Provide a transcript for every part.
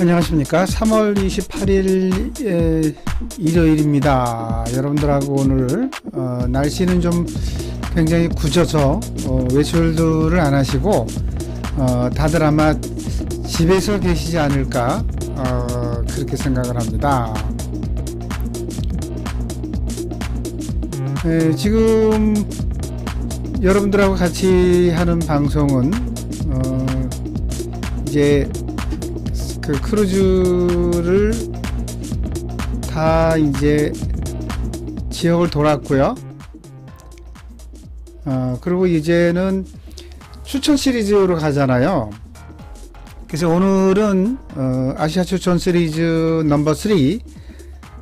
안녕하십니까. 3월 28일 일요일입니다. 여러분들하고 오늘 어, 날씨는 좀 굉장히 굳어서 어, 외출들을 안 하시고 어, 다들 아마 집에서 계시지 않을까 어, 그렇게 생각을 합니다. 에, 지금 여러분들하고 같이 하는 방송은 어, 이제 그 크루즈를 다 이제 지역을 돌았고요. 어, 그리고 이제는 추천 시리즈로 가잖아요. 그래서 오늘은 어, 아시아 추천 시리즈 넘버 3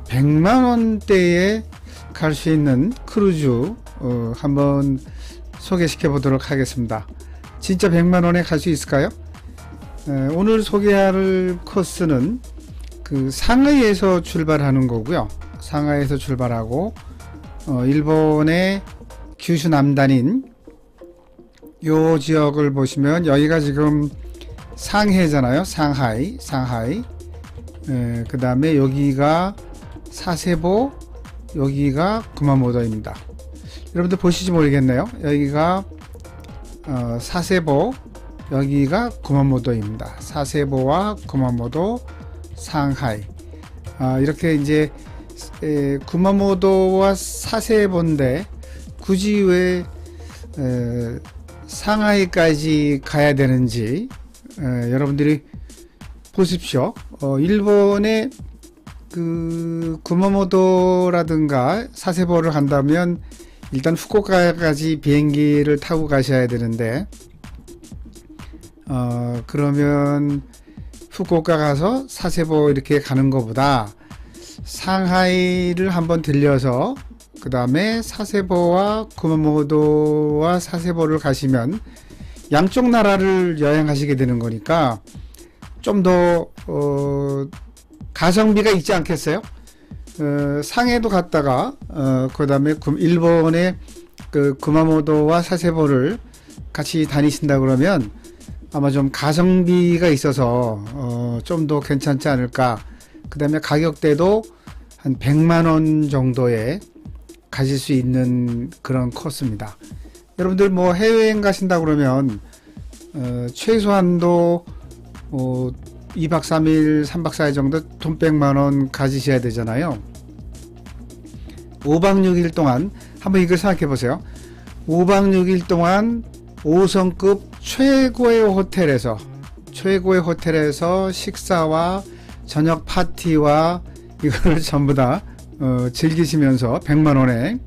100만 원대에 갈 수 있는 크루즈 어, 한번 소개시켜 보도록 하겠습니다. 진짜 100만 원에 갈 수 있을까요? 에, 오늘 소개할 코스는 그 상하이에서 출발하는 거고요. 상하이에서 출발하고 어, 일본의 규슈 남단인 요 지역을 보시면 여기가 지금 상해잖아요. 상하이, 상하이. 그 다음에 여기가 사세보, 여기가 구마모토입니다. 여러분들 보시지 모르겠네요. 여기가 어, 사세보, 여기가 구마모토입니다. 사세보와 구마모토, 상하이. 아, 이렇게 이제 에, 구마모토와 사세보인데 굳이 왜 에, 상하이까지 가야 되는지 에, 여러분들이 보십시오. 어, 일본의 그 구마모토라든가 사세보를 간다면 일단 후쿠오카까지 비행기를 타고 가셔야 되는데 어, 그러면 후쿠오카 가서 사세보 이렇게 가는 것보다 상하이를 한번 들려서 그 다음에 사세보와 구마모토와 사세보를 가시면 양쪽 나라를 여행하시게 되는 거니까 좀더 어, 가성비가 있지 않겠어요? 어, 상해도 갔다가 어, 그 다음에 일본의 그 구마모토와 사세보를 같이 다니신다 그러면 아마 좀 가성비가 있어서 어, 좀 더 괜찮지 않을까. 그 다음에 가격대도 한 100만 원 정도에 가실 수 있는 그런 코스입니다. 여러분들 뭐 해외여행 가신다 그러면 어, 최소한도 어, 2박 3일, 3박 4일 정도 돈 100만 원 가지셔야 되잖아요. 5박 6일 동안 한번 이걸 생각해 보세요. 5박 6일 동안 5성급 최고의 호텔에서 최고의 호텔에서 식사와 저녁 파티와 이걸 전부 다 어, 즐기시면서 100만 원에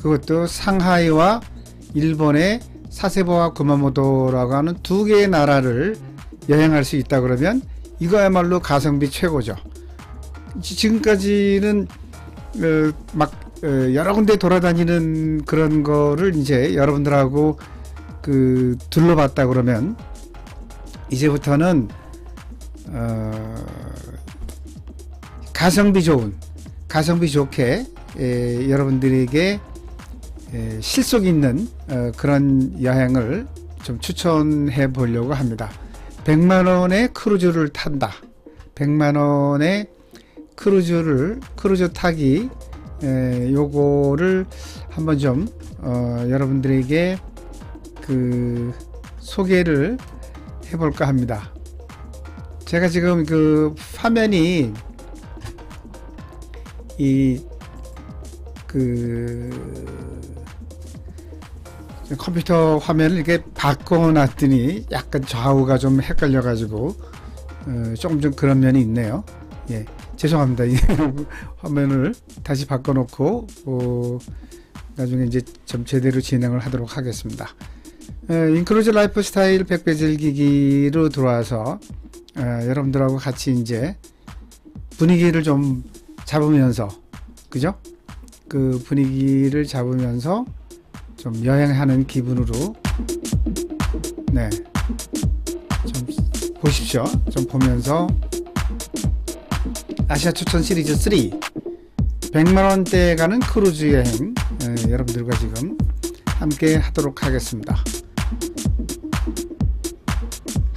그것도 상하이와 일본의 사세보와 구마모토라고 하는 두 개의 나라를 여행할 수 있다 그러면 이거야말로 가성비 최고죠. 지금까지는 어, 막 어, 여러 군데 돌아다니는 그런 거를 이제 여러분들하고 그 둘러봤다 그러면 이제부터는 어, 가성비 좋은 가성비 좋게 에, 여러분들에게 에, 실속 있는 어, 그런 여행을 좀 추천해 보려고 합니다. 100만 원의 크루즈를 탄다. 100만 원의 크루즈를 크루즈 타기 에, 요거를 한번 좀 어, 여러분들에게 그 소개를 해볼까 합니다. 제가 지금 그 화면이 이 그 컴퓨터 화면을 이렇게 바꿔놨더니 약간 좌우가 좀 헷갈려가지고 어, 조금 좀 그런 면이 있네요. 예, 죄송합니다. 이 화면을 다시 바꿔놓고 어, 나중에 이제 좀 제대로 진행을 하도록 하겠습니다. 에, 인크루즈 라이프 스타일 100배 즐기기로 들어와서 에, 여러분들하고 같이 이제 분위기를 좀 잡으면서 그죠? 그 분위기를 잡으면서 좀 여행하는 기분으로 네. 좀 보십시오. 좀 보면서 아시아 추천 시리즈 3 100만 원대 가는 크루즈 여행 에, 여러분들과 지금 함께 하도록 하겠습니다.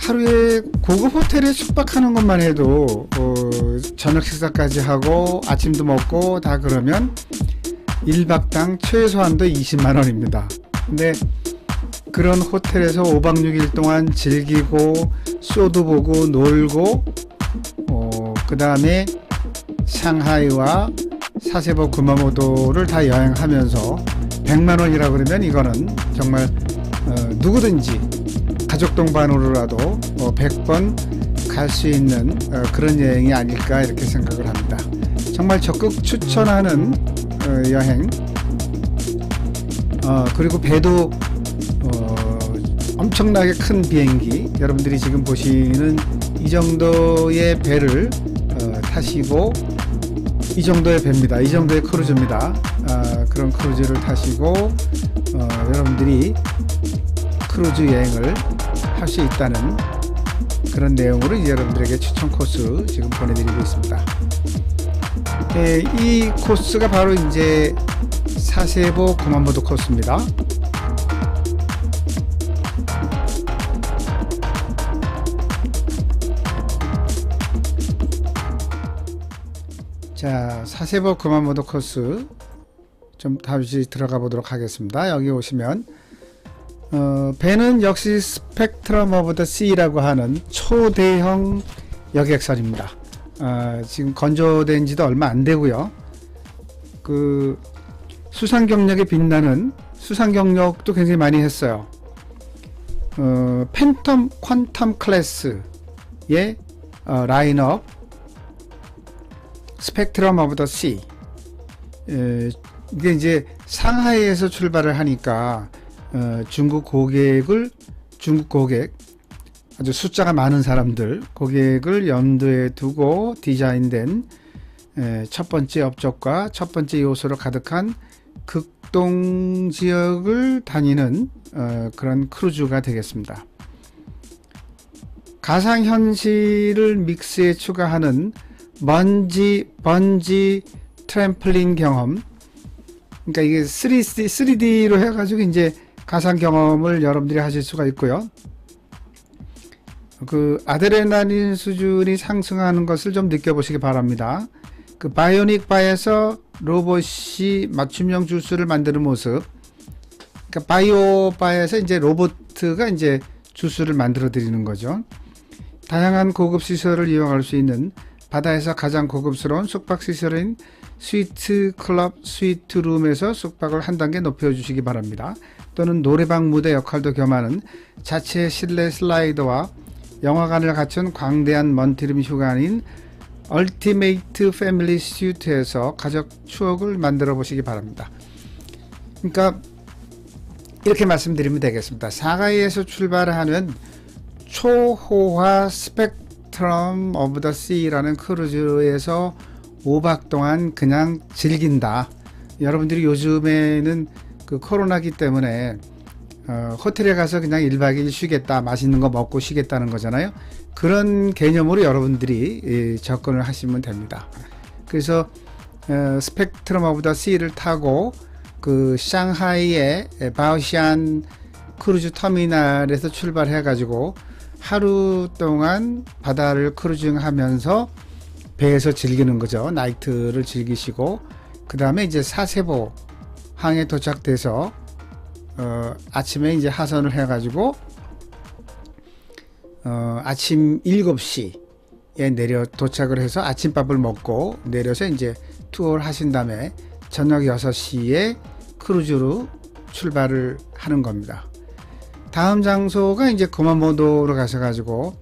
하루에 고급 호텔에 숙박하는 것만 해도 어, 저녁 식사까지 하고 아침도 먹고 다 그러면 1박당 최소한도 20만 원입니다. 근데 그런 호텔에서 5박 6일 동안 즐기고 쇼도 보고 놀고 어, 그 다음에 상하이와 사세보 구마모도를 다 여행하면서 100만 원이라 그러면 이거는 정말 어, 누구든지 가족 동반으로라도 어, 100번 갈 수 있는 어, 그런 여행이 아닐까 이렇게 생각을 합니다. 정말 적극 추천하는 어, 여행. 어, 그리고 배도 어, 엄청나게 큰 비행기. 여러분들이 지금 보시는 이 정도의 배를 어, 타시고 이 정도의 배입니다. 이 정도의 크루즈입니다. 아, 그런 크루즈를 타시고 어, 여러분들이 크루즈 여행을 할 수 있다는 그런 내용으로 여러분들에게 추천 코스 지금 보내드리고 있습니다. 예, 이 코스가 바로 이제 사세보 구만보도 코스입니다. 자, 사세보 구만보도 코스 좀 다시 들어가 보도록 하겠습니다. 여기 오시면 어, 배는 역시 스펙트럼 오브 더 C라고 하는 초대형 여객선입니다. 아, 지금 건조된 지도 얼마 안 되고요. 그 수상 경력에 빛나는 수상 경력도 굉장히 많이 했어요. 어, 팬텀 퀀텀 클래스의 어, 라인업 스펙트럼 오브 더 씨. 에, 이게 이제 상하이에서 출발을 하니까 어, 중국 고객을 중국 고객 아주 숫자가 많은 사람들 고객을 염두에 두고 디자인된 에, 첫 번째 업적과 첫 번째 요소로 가득한 극동 지역을 다니는 어, 그런 크루즈가 되겠습니다. 가상 현실을 믹스에 추가하는 먼지 번지 트램플린 경험 그러니까 이게 3D, 3D로 해가지고 이제 가상 경험을 여러분들이 하실 수가 있고요. 그 아드레날린 수준이 상승하는 것을 좀 느껴보시기 바랍니다. 그 바이오닉 바에서 로봇이 맞춤형 주스를 만드는 모습. 그러니까 바이오 바에서 이제 로봇가 이제 주스를 만들어 드리는 거죠. 다양한 고급 시설을 이용할 수 있는 바다에서 가장 고급스러운 숙박 시설인 스위트 클럽 스위트 룸에서 숙박을 한 단계 높여 주시기 바랍니다. 또는 노래방 무대 역할도 겸하는 자체 실내 슬라이더와 영화관을 갖춘 광대한 먼티름 휴관인 얼티메이트 패밀리 스튜트에서 가족 추억을 만들어 보시기 바랍니다. 그러니까 이렇게 말씀드리면 되겠습니다. 사가이에서 출발하는 초호화 스펙트럼 오브 더 씨라는 크루즈에서 5박 동안 그냥 즐긴다. 여러분들이 요즘에는 그 코로나기 때문에 어, 호텔에 가서 그냥 1박 2일 쉬겠다, 맛있는 거 먹고 쉬겠다는 거잖아요. 그런 개념으로 여러분들이 예, 접근을 하시면 됩니다. 그래서 어, 스펙트럼 오브 더 씨를 타고 그 샹하이의 바오시안 크루즈 터미널에서 출발해 가지고 하루 동안 바다를 크루징하면서 배에서 즐기는 거죠. 나이트를 즐기시고 그 다음에 이제 사세보 항에 도착돼서 어, 아침에 이제 하선을 해가지고 어, 아침 7시에 내려 도착을 해서 아침밥을 먹고 내려서 이제 투어를 하신 다음에 저녁 6시에 크루즈로 출발을 하는 겁니다. 다음 장소가 이제 구마모도로 가셔가지고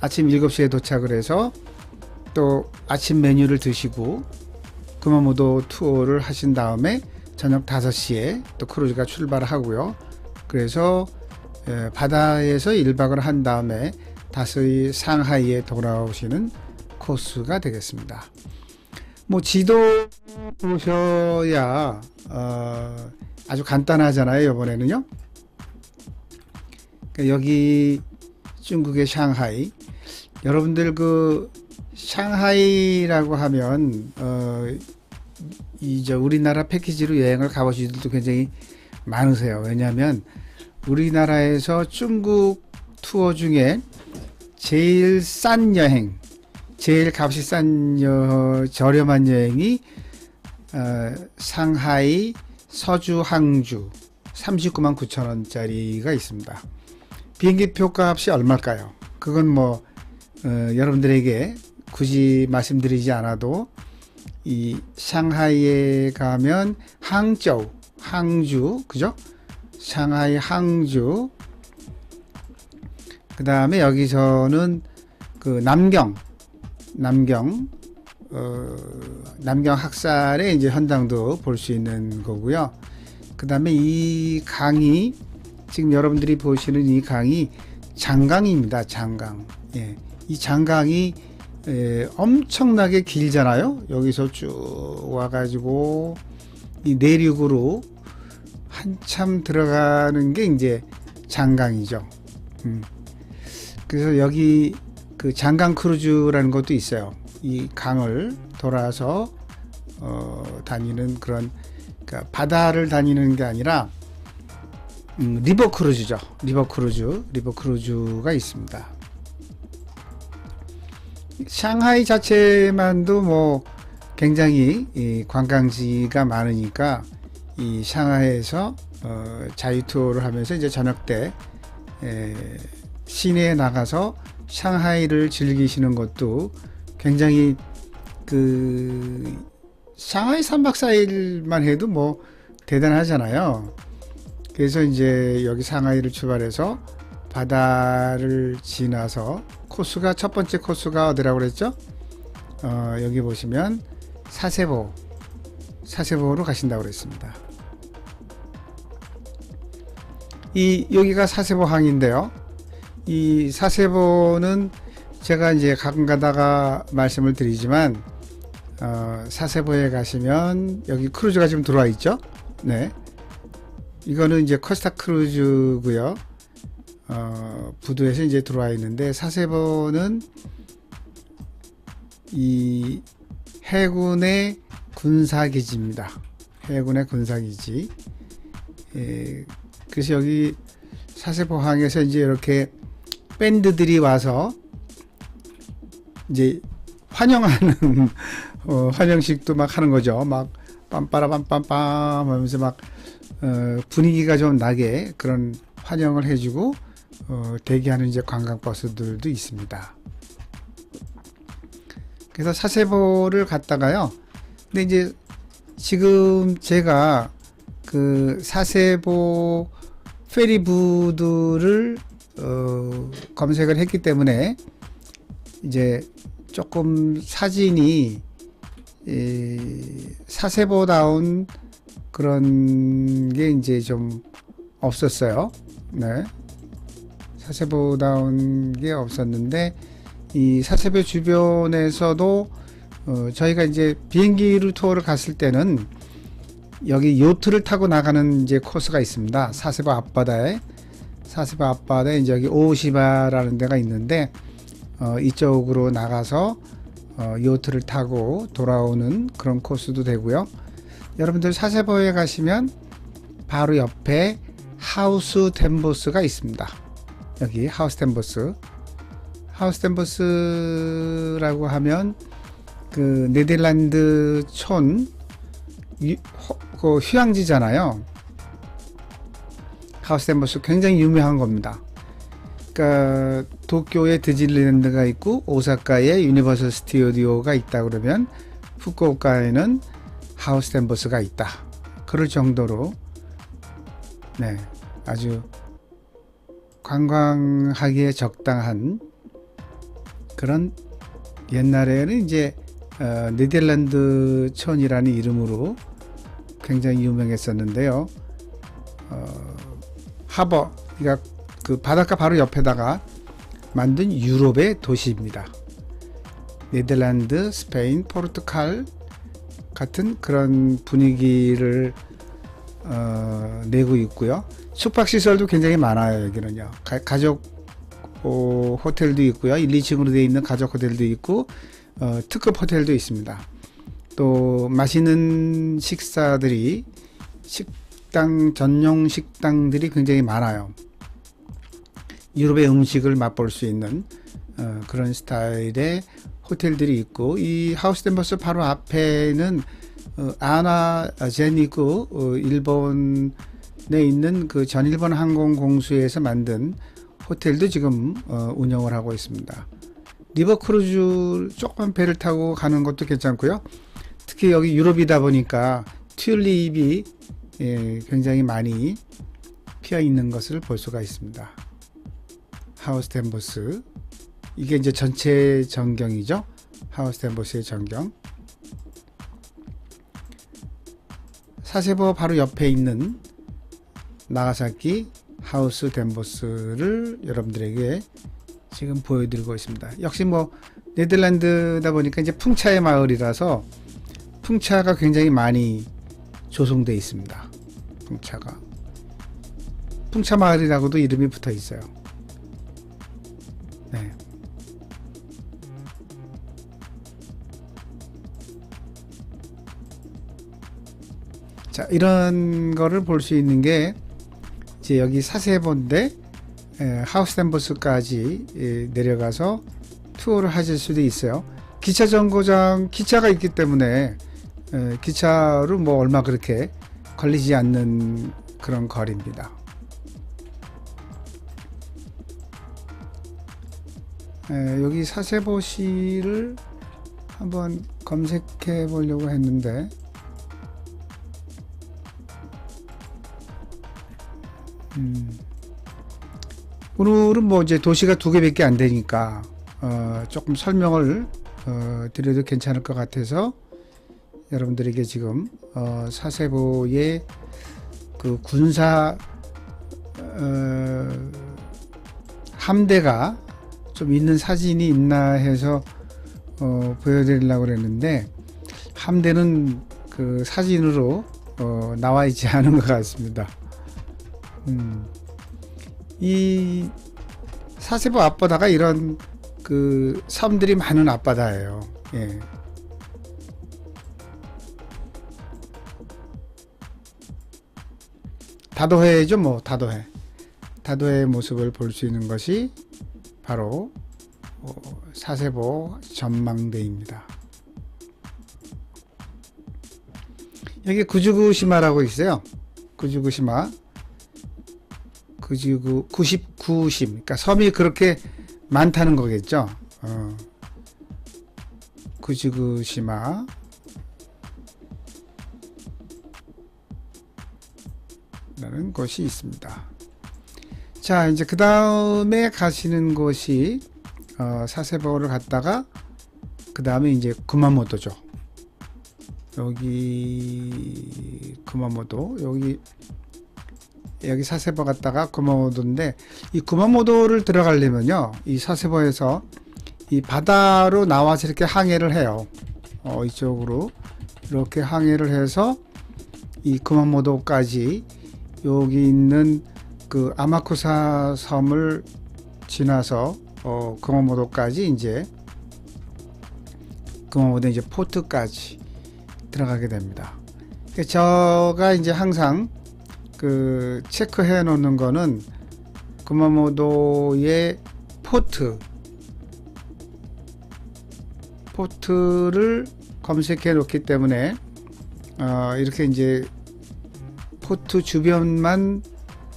아침 7시에 도착을 해서 또 아침 메뉴를 드시고 구마모도 투어를 하신 다음에 저녁 5시에 또 크루즈가 출발을 하고요. 그래서 에, 바다에서 1박을 한 다음에 다시 상하이에 돌아오시는 코스가 되겠습니다. 뭐 지도 보셔야 어, 아주 간단하잖아요. 이번에는요. 그러니까 여기 중국의 샹하이 여러분들 그 샹하이라고 하면 어 이제 우리나라 패키지로 여행을 가보신 분들도 굉장히 많으세요. 왜냐하면 우리나라에서 중국 투어 중에 제일 싼 여행, 제일 값이 싼 여, 저렴한 여행이 어, 상하이, 서주, 항주 39만 9천 원짜리가 있습니다. 비행기 표 값이 얼마일까요? 그건 뭐 어, 여러분들에게 굳이 말씀드리지 않아도 이 상하이에 가면 항저우, 항주, 그죠? 상하이 항주. 그 다음에 여기서는 그 남경, 남경, 어, 남경 학살의 이제 현장도 볼 수 있는 거고요. 그 다음에 이 강이 지금 여러분들이 보시는 이 강이 장강입니다. 장강. 예. 이 장강이 에, 엄청나게 길잖아요. 여기서 쭉 와가지고 이 내륙으로 한참 들어가는 게 이제 장강이죠. 음. 그래서 여기 그 장강 크루즈라는 것도 있어요. 이 강을 돌아서 어, 다니는 그런 그러니까 바다를 다니는 게 아니라 음, 리버 크루즈죠. 리버 크루즈, 리버 크루즈가 있습니다. 샹하이 자체만도 뭐 굉장히 이 관광지가 많으니까 이 샹하이에서 어, 자유 투어를 하면서 이제 저녁 때 에, 시내에 나가서 샹하이를 즐기시는 것도 굉장히 그 샹하이 3박 4일만 해도 뭐 대단하잖아요. 그래서 이제 여기 상하이를 출발해서 바다를 지나서 코스가 첫 번째 코스가 어디라고 그랬죠? 어, 여기 보시면 사세보 사세보로 가신다고 그랬습니다. 이 여기가 사세보 항인데요. 이 사세보는 제가 이제 가끔 가다가 말씀을 드리지만 어, 사세보에 가시면 여기 크루즈가 지금 들어와 있죠. 네. 이거는 이제 커스타 크루즈고요. 어, 부두에서 이제 들어와 있는데 사세보는 이 해군의 군사기지입니다. 해군의 군사기지. 예, 그래서 여기 사세보항에서 이제 이렇게 밴드들이 와서 이제 환영하는 어, 환영식도 막 하는 거죠. 막 빰빠라빰빰빰 하면서 막 어, 분위기가 좀 나게 그런 환영을 해주고 어, 대기하는 이제 관광버스들도 있습니다. 그래서 사세보를 갔다가요. 근데 이제 지금 제가 그 사세보 페리부두를 어, 검색을 했기 때문에 이제 조금 사진이 이 사세보다운 그런 게 이제 좀 없었어요. 네. 사세보다운 게 없었는데 이 사세보 주변에서도 어, 저희가 이제 비행기로 투어를 갔을 때는 여기 요트를 타고 나가는 이제 코스가 있습니다. 사세보 앞바다에 사세보 앞바다에 이제 여기 오시바라는 데가 있는데 어, 이쪽으로 나가서 어, 요트를 타고 돌아오는 그런 코스도 되고요. 여러분들 사세보에 가시면 바로 옆에 하우스 템보스가 있습니다. 여기 하우스 템보스. 하우스 템보스라고 하면 그 네덜란드 촌 그 휴양지잖아요. 하우스 템보스 굉장히 유명한 겁니다. 그러니까 도쿄에 디즈니랜드가 있고 오사카에 유니버설 스튜디오가 있다 그러면 후쿠오카에는 하우스 템버스가 있다. 그럴 정도로 네 아주 관광하기에 적당한 그런 옛날에는 이제 어, 네덜란드 촌이라는 이름으로 굉장히 유명했었는데요. 어, 하버, 그러니까 그 바닷가 바로 옆에다가 만든 유럽의 도시입니다. 네덜란드, 스페인, 포르투갈 같은 그런 분위기를 어, 내고 있고요. 숙박 시설도 굉장히 많아요. 여기는요. 가, 족 어, 호텔도 있고요. 1, 2층으로 되어 있는 가족 호텔도 있고 어, 특급 호텔도 있습니다. 또 맛있는 식사들이 식당 전용 식당들이 굉장히 많아요. 유럽의 음식을 맛볼 수 있는 어, 그런 스타일의 호텔들이 있고 이 하우스 덴버스 바로 앞에는 어, 아나 제니구 어, 일본에 있는 그 전일본 항공 공수에서 만든 호텔도 지금 어, 운영을 하고 있습니다. 리버 크루즈 조그만 배를 타고 가는 것도 괜찮고요. 특히 여기 유럽이다 보니까 튤립이 예, 굉장히 많이 피어 있는 것을 볼 수가 있습니다. 하우스 덴버스 이게 이제 전체 전경이죠. 하우스 덴버스의 전경. 사세보 바로 옆에 있는 나가사키 하우스 덴버스를 여러분들에게 지금 보여드리고 있습니다. 역시 뭐 네덜란드다 보니까 이제 풍차의 마을이라서 풍차가 굉장히 많이 조성되어 있습니다. 풍차가 풍차 마을이라고도 이름이 붙어 있어요. 네. 자, 이런 거를 볼 수 있는 게 이제 여기 사세본데 에, 하우스 덴버스까지 에, 내려가서 투어를 하실 수도 있어요. 기차 정거장 기차가 있기 때문에 에, 기차로 뭐 얼마 그렇게 걸리지 않는 그런 거리입니다. 에, 여기 사세보시를 한번 검색해 보려고 했는데 음, 오늘은 뭐 이제 도시가 두 개밖에 안 되니까 어, 조금 설명을 어, 드려도 괜찮을 것 같아서 여러분들에게 지금 어, 사세보의 그 군사 어, 함대가 좀 있는 사진이 있나 해서 어, 보여드리려고 그랬는데 함대는 그 사진으로 어, 나와 있지 않은 것 같습니다. 음, 이 사세보 앞바다가 이런 그 섬들이 많은 앞바다예요. 예. 다도해죠, 뭐 다도해. 다도해의 모습을 볼 수 있는 것이 바로 어, 사세보 전망대입니다. 여기 구주구시마라고 있어요. 구주구시마. 구주구 99심. 그러니까 섬이 그렇게 많다는 거겠죠. 어. 구주구시마. 라는 곳이 있습니다. 자, 이제 그 다음에 가시는 곳이 어, 사세보를 갔다가 그 다음에 이제 구마모토죠. 여기 구마모토 여기 여기 사세보 갔다가 구마모토인데 이 구마모토를 들어가려면요 이 사세보에서 이 바다로 나와서 이렇게 항해를 해요. 어, 이쪽으로 이렇게 항해를 해서 이 구마모토까지 여기 있는 그 아마쿠사 섬을 지나서 어, 구마모토까지 이제 구마모토 이제 포트까지 들어가게 됩니다. 그 제가 이제 항상 그 체크해 놓는 거는 구마모도의 포트 포트를 검색해 놓기 때문에 어, 이렇게 이제 포트 주변만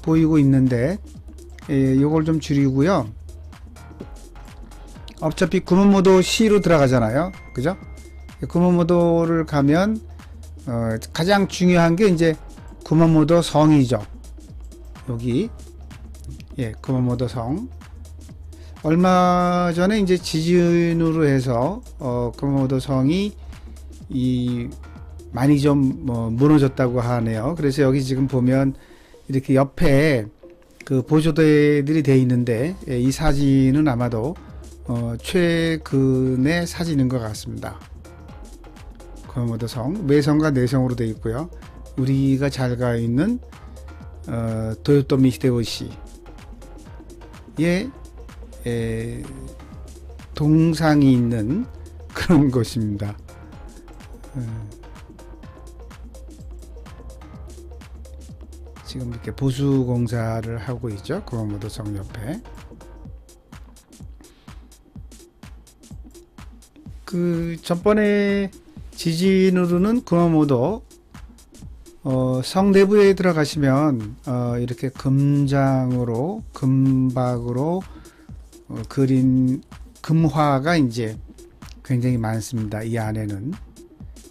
보이고 있는데 예, 요걸 좀 줄이고요. 어차피 구마모도 시로 들어가잖아요. 그죠? 구마모도를 가면 어, 가장 중요한 게 이제 구마모도 성이죠. 여기 예, 구마모도 성. 얼마 전에 이제 지진으로 해서 어, 구마모도 성이 이 많이 좀 뭐 무너졌다고 하네요. 그래서 여기 지금 보면 이렇게 옆에 그 보조대들이 돼 있는데 예, 이 사진은 아마도 어, 최근의 사진인 것 같습니다. 거모도 성, 외성과 내성으로 되어 있고요. 우리가 잘 가 있는 어, 도요토미 히데요시의 에, 동상이 있는 그런 곳입니다. 어, 지금 이렇게 보수 공사를 하고 있죠. 구마모도 성 옆에. 그 전번에 지진으로는 구마모도 어, 성 내부에 들어가시면 어, 이렇게 금장으로 금박으로 어, 그린 금화가 이제 굉장히 많습니다. 이 안에는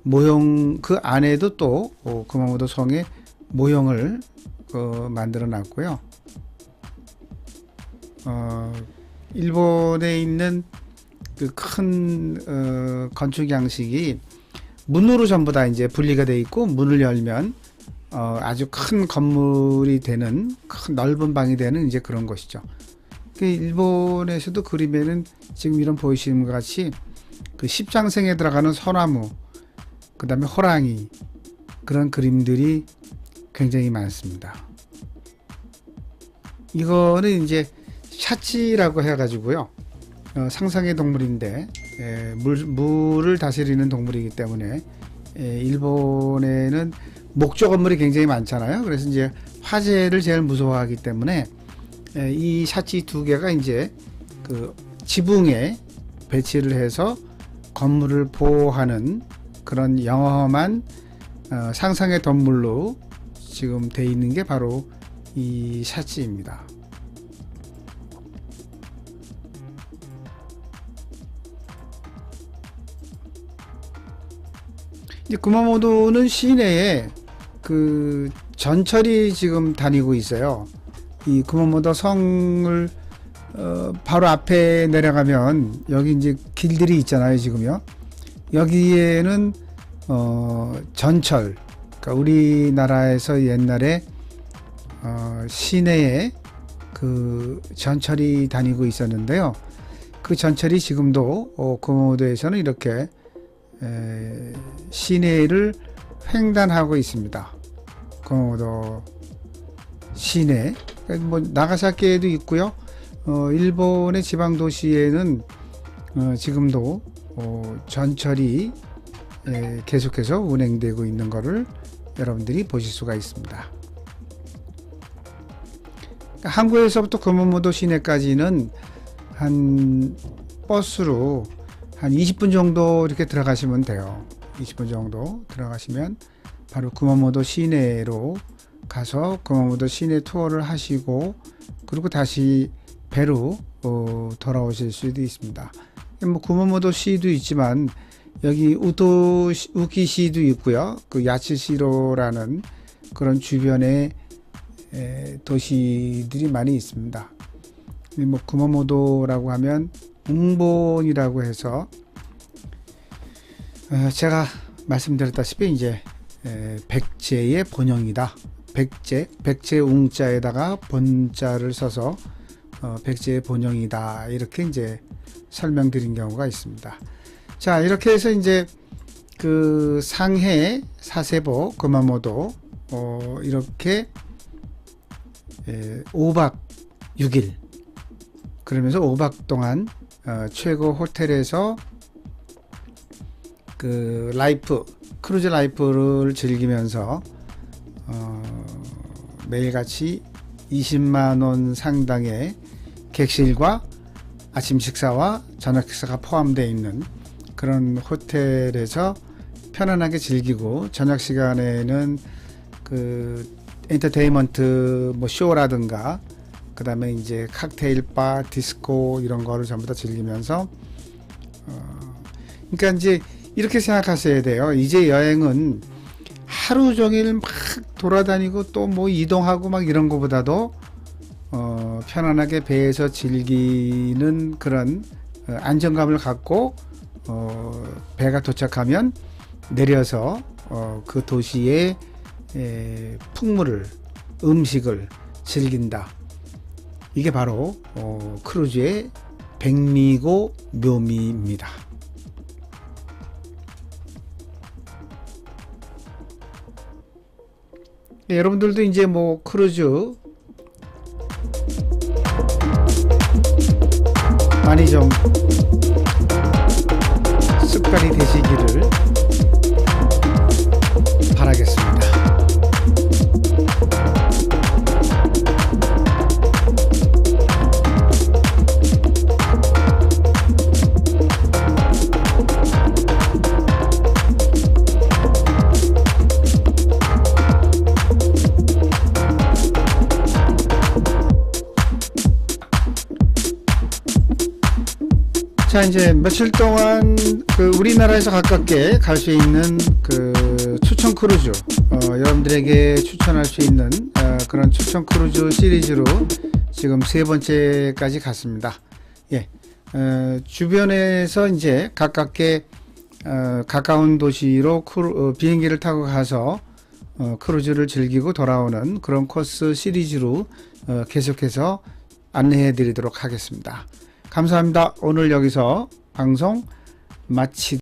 모형 그 안에도 또 어, 구마모도 성의 모형을 어, 만들어 놨고요. 어, 일본에 있는 그 큰 어, 건축 양식이 문으로 전부 다 이제 분리가 돼 있고 문을 열면 어, 아주 큰 건물이 되는 큰 넓은 방이 되는 이제 그런 것이죠. 그 일본에서도 그림에는 지금 이런 보이시는 것 같이 그 십장생에 들어가는 소나무, 그 다음에 호랑이 그런 그림들이 굉장히 많습니다. 이거는 이제 샤치라고 해가지고요. 어, 상상의 동물인데 에, 물, 물을 다스리는 동물이기 때문에 에, 일본에는 목조 건물이 굉장히 많잖아요. 그래서 이제 화재를 제일 무서워하기 때문에 에, 이 샤치 두 개가 이제 그 지붕에 배치를 해서 건물을 보호하는 그런 영험한 어, 상상의 동물로 지금 돼 있는 게 바로 이 샤치입니다. 구마모도는 시내에 그 전철이 지금 다니고 있어요. 이 구마모도 성을 어, 바로 앞에 내려가면 여기 이제 길들이 있잖아요, 지금요. 여기에는 어, 전철, 그러니까 우리나라에서 옛날에 어, 시내에 그 전철이 다니고 있었는데요. 그 전철이 지금도 어, 구마모도에서는 이렇게 에, 시내를 횡단하고 있습니다. 구마모도 시내, 뭐 나가사키에도 있고요. 어, 일본의 지방 도시에는 어, 지금도 어, 전철이 에, 계속해서 운행되고 있는 것을 여러분들이 보실 수가 있습니다. 한국에서부터 금호모도 시내까지는 한 버스로 한 20분 정도 이렇게 들어가시면 돼요. 20분 정도 들어가시면 바로 구마모도 시내로 가서 구마모도 시내 투어를 하시고 그리고 다시 배로 어, 돌아오실 수도 있습니다. 뭐 구마모도 시도 있지만 여기 우도 우기시도 있고요. 그 야치시로라는 그런 주변에 에, 도시들이 많이 있습니다. 뭐 구마모도라고 하면 웅본이라고 해서 어, 제가 말씀드렸다시피 이제 에, 백제의 본영이다. 백제, 백제 웅자에다가 본자를 써서 어, 백제의 본영이다. 이렇게 이제 설명드린 경우가 있습니다. 자, 이렇게 해서 이제 그 상해, 사세보, 구마모도 어, 이렇게 에, 5박 6일 그러면서 5박 동안 어, 최고 호텔에서 그 라이프 크루즈 라이프를 즐기면서 어, 매일같이 20만 원 상당의 객실과 아침 식사와 저녁 식사가 포함되어 있는 그런 호텔에서 편안하게 즐기고 저녁 시간에는 그 엔터테인먼트 뭐 쇼라든가 그 다음에 이제 칵테일 바, 디스코 이런 거를 전부 다 즐기면서 어, 그러니까 이제 이렇게 생각하셔야 돼요. 이제 여행은 하루 종일 막 돌아다니고 또 뭐 이동하고 막 이런 거보다도 어, 편안하게 배에서 즐기는 그런 어, 안정감을 갖고 어, 배가 도착하면 내려서 어, 그 도시의 에, 풍물을 음식을 즐긴다. 이게 바로 어, 크루즈의 백미고 묘미입니다. 네, 여러분들도 이제 뭐 크루즈 많이 좀 습관이 되시기를 자 이제 며칠 동안 그 우리나라에서 가깝게 갈 수 있는 그 추천 크루즈 어, 여러분들에게 추천할 수 있는 어, 그런 추천 크루즈 시리즈로 지금 세 번째까지 갔습니다. 예, 어, 주변에서 이제 가깝게 어, 가까운 도시로 크루, 어, 비행기를 타고 가서 어, 크루즈를 즐기고 돌아오는 그런 코스 시리즈로 어, 계속해서 안내해 드리도록 하겠습니다. 감사합니다. 오늘 여기서 방송 마치